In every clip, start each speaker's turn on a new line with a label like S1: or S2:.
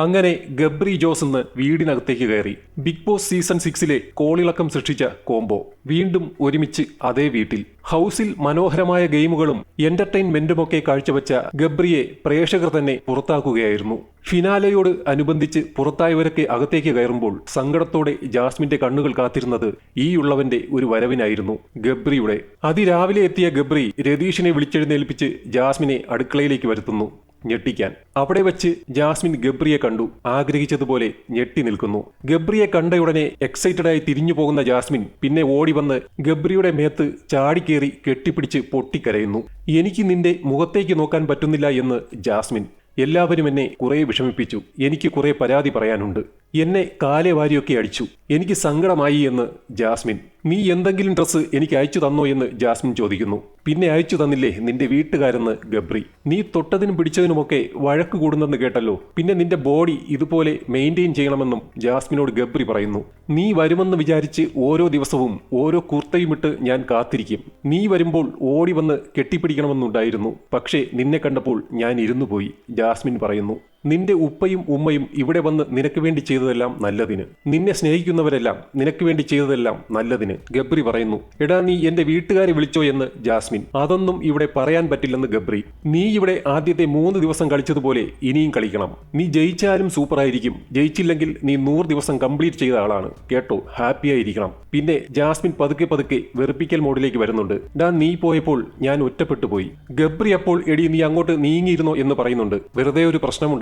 S1: അങ്ങനെ ഗബ്രി ജോസ് ഇന്ന് വീടിനകത്തേക്ക് കയറി. ബിഗ് ബോസ് സീസൺ സിക്സിലെ കോളിളക്കം സൃഷ്ടിച്ച കോംബോ. വീണ്ടും ഒരുമിച്ച് അതേ വീട്ടിൽ. ഹൗസിൽ മനോഹരമായ ഗെയിമുകളും എന്റർടൈൻമെന്റുമൊക്കെ കാഴ്ചവെച്ച ഗബ്രിയെ പ്രേക്ഷകർ തന്നെ പുറത്താക്കുകയായിരുന്നു. ഫിനാലയോട് അനുബന്ധിച്ച് പുറത്തായവരൊക്കെ അകത്തേക്ക് കയറുമ്പോൾ സങ്കടത്തോടെ ജാസ്മിന്റെ കണ്ണുകൾ കാത്തിരുന്നത് ഈ ഉള്ളവന്റെ ഒരു വരവിനായിരുന്നു ഗബ്രിയുടെ. അതിരാവിലെ എത്തിയ ഗബ്രി രതീഷിനെ വിളിച്ചെഴുന്നേൽപ്പിച്ച് ജാസ്മിനെ അടുക്കളയിലേക്ക് വരുത്തുന്നു. ഞെട്ടിക്കാൻ. അവിടെ വെച്ച് ജാസ്മിൻ ഗബ്രിയെ കണ്ടു. ആഗ്രഹിച്ചതുപോലെ ഞെട്ടി നിൽക്കുന്നു. ഗബ്രിയെ കണ്ടയുടനെ എക്സൈറ്റഡായി തിരിഞ്ഞു പോകുന്ന ജാസ്മിൻ പിന്നെ ഓടി വന്ന് ഗബ്രിയുടെ മേത്ത് ചാടിക്കേറി കെട്ടിപ്പിടിച്ച് പൊട്ടിക്കരയുന്നു. എനിക്ക് നിന്റെ മുഖത്തേക്ക് നോക്കാൻ പറ്റുന്നില്ല എന്ന് ജാസ്മിൻ എല്ലാവരും എന്നെ കുറെ വിഷമിപ്പിച്ചു. എനിക്ക് കുറെ പരാതി പറയാനുണ്ട്. എന്നെ കാലെ വാരിയൊക്കെ അടിച്ചു. എനിക്ക് സങ്കടമായി എന്ന് ജാസ്മിൻ. നീ എന്തെങ്കിലും ഡ്രസ്സ് എനിക്ക് അയച്ചു തന്നോ എന്ന് ജാസ്മിൻ ചോദിക്കുന്നു. പിന്നെ അയച്ചു തന്നില്ലേ നിന്റെ വീട്ടുകാരെന്ന് ഗബ്രി. നീ തൊട്ടതിനും പിടിച്ചതിനുമൊക്കെ വഴക്ക് കൂടുന്നെന്ന് കേട്ടല്ലോ. പിന്നെ നിന്റെ ബോഡി ഇതുപോലെ മെയിന്റെയിൻ ചെയ്യണമെന്നും ജാസ്മിനോട് ഗബ്രി പറയുന്നു. നീ വരുമെന്ന് വിചാരിച്ച് ഓരോ ദിവസവും ഓരോ കുർത്തയും ഇട്ട് ഞാൻ കാത്തിരിക്കും. നീ വരുമ്പോൾ ഓടി വന്ന് കെട്ടിപ്പിടിക്കണമെന്നുണ്ടായിരുന്നു. പക്ഷേ നിന്നെ കണ്ടപ്പോൾ ഞാൻ ഇരുന്നു പോയി ജാസ്മിൻ പറയുന്നു. നിന്റെ ഉപ്പയും ഉമ്മയും ഇവിടെ വന്ന് നിനക്ക് വേണ്ടി ചെയ്തതെല്ലാം നല്ലതിന്. നിന്നെ സ്നേഹിക്കുന്നവരെല്ലാം നിനക്ക് വേണ്ടി ചെയ്തതെല്ലാം നല്ലതിന്. ഗബ്രി പറയുന്നു എടാ നീ എന്റെ വീട്ടുകാരെ വിളിച്ചോ എന്ന് ജാസ്മിൻ. അതൊന്നും ഇവിടെ പറയാൻ പറ്റില്ലെന്ന് ഗബ്രി. നീ ഇവിടെ ആദ്യത്തെ മൂന്ന് ദിവസം കളിച്ചതുപോലെ ഇനിയും കളിക്കണം. നീ ജയിച്ചാലും സൂപ്പറായിരിക്കും. ജയിച്ചില്ലെങ്കിൽ നീ നൂറ് ദിവസം കംപ്ലീറ്റ് ചെയ്ത ആളാണ്. കേട്ടോ ഹാപ്പി ആയിരിക്കണം. പിന്നെ ജാസ്മിൻ പതുക്കെ പതുക്കെ വെറുപ്പിക്കൽ മോഡിലേക്ക് വരുന്നുണ്ട്. ഡാ നീ പോയപ്പോൾ ഞാൻ ഒറ്റപ്പെട്ടു പോയി. ഗബ്രി അപ്പോൾ എടി നീ അങ്ങോട്ട് നീങ്ങിയിരുന്നോ? എന്ന് പറയുന്നുണ്ട്. വെറുതെ ഒരു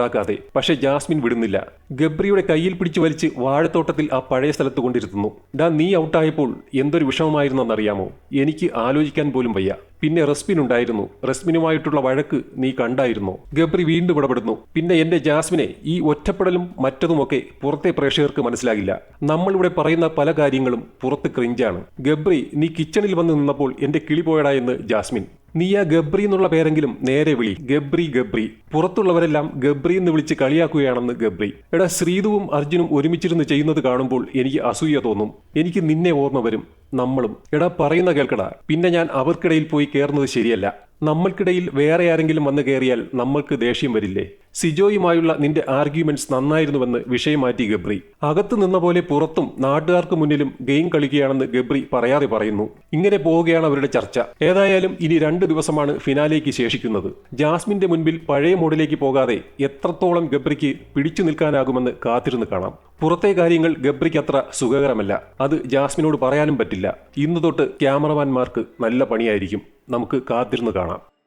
S1: പ്രശ്നമുണ്ടാക്കാതെ പക്ഷെ ജാസ്മിൻ വിടുന്നില്ല. ഗബ്രിയുടെ കയ്യിൽ പിടിച്ചു വലിച്ച് വാഴത്തോട്ടത്തിൽ ആ പഴയ സ്ഥലത്ത് കൊണ്ടിരുത്തുന്നു. ഡാ നീ ഔട്ടായപ്പോൾ എന്തൊരു വിഷമമായിരുന്നെന്നറിയാമോ? എനിക്ക് ആലോചിക്കാൻ പോലും വയ്യ. പിന്നെ റസ്മിൻ ഉണ്ടായിരുന്നു. റസ്മിനുമായിട്ടുള്ള വഴക്ക് നീ കണ്ടായിരുന്നു? ഗബ്രി വീണ്ടും ഇടപെടുന്നു. പിന്നെ എന്റെ ജാസ്മിനെ ഈ ഒറ്റപ്പെടലും മറ്റതുമൊക്കെ പുറത്തെ പ്രേക്ഷകർക്ക് മനസ്സിലാകില്ല. നമ്മളിവിടെ പറയുന്ന പല കാര്യങ്ങളും പുറത്ത് ക്രിഞ്ചാണ്. ഗബ്രി നീ കിച്ചണിൽ വന്ന് നിന്നപ്പോൾ എന്റെ കിളി പോയടാ എന്ന് ജാസ്മിൻ. നീ ആ ഗബ്രി എന്നുള്ള പേരെങ്കിലും നേരെ വിളി. ഗബ്രി ഗബ്രി. പുറത്തുള്ളവരെല്ലാം ഗബ്രി എന്ന് വിളിച്ച് കളിയാക്കുകയാണെന്ന് ഗബ്രി. എടാ ശ്രീതുവും അർജുനും ഒരുമിച്ചിരുന്ന് ചെയ്യുന്നത് കാണുമ്പോൾ എനിക്ക് അസൂയ തോന്നും. എനിക്ക് നിന്നെ ഓർമ്മ വരും. നമ്മളും. എടാ പറയുന്ന കേൾക്കടാ. പിന്നെ ഞാൻ അവർക്കിടയിൽ പോയി കയറുന്നത് ശരിയല്ല. നമ്മൾക്കിടയിൽ വേറെ ആരെങ്കിലും വന്ന് കയറിയാൽ നമ്മൾക്ക് ദേഷ്യം വരില്ലേ? സിജോയുമായുള്ള നിന്റെ ആർഗ്യുമെന്റ്സ് നന്നായിരുന്നുവെന്ന് വിഷയം മാറ്റി ഗബ്രി. അകത്തു നിന്ന പോലെ പുറത്തും നാട്ടുകാർക്ക് മുന്നിലും ഗെയിം കളിക്കുകയാണെന്ന് ഗബ്രി പറയാതെ പറയുന്നു. ഇങ്ങനെ പോവുകയാണ് അവരുടെ ചർച്ച. ഏതായാലും ഇനി രണ്ട് ദിവസമാണ് ഫിനാലേക്ക് ശേഷിക്കുന്നത്. ജാസ്മിന്റെ മുൻപിൽ പഴയ മോഡിലേക്ക് പോകാതെ എത്രത്തോളം ഗബ്രിക്ക് പിടിച്ചു നിൽക്കാനാകുമെന്ന് കാത്തിരുന്ന് കാണാം. പുറത്തെ കാര്യങ്ങൾ ഗബ്രിക്ക് അത്ര സുഖകരമല്ല. അത് ജാസ്മിനോട് പറയാനും പറ്റില്ല. ഇന്നു തൊട്ട് ക്യാമറമാൻമാർക്ക് നല്ല പണിയായിരിക്കും. നമുക്ക് കാത്തിരുന്ന് കാണാം.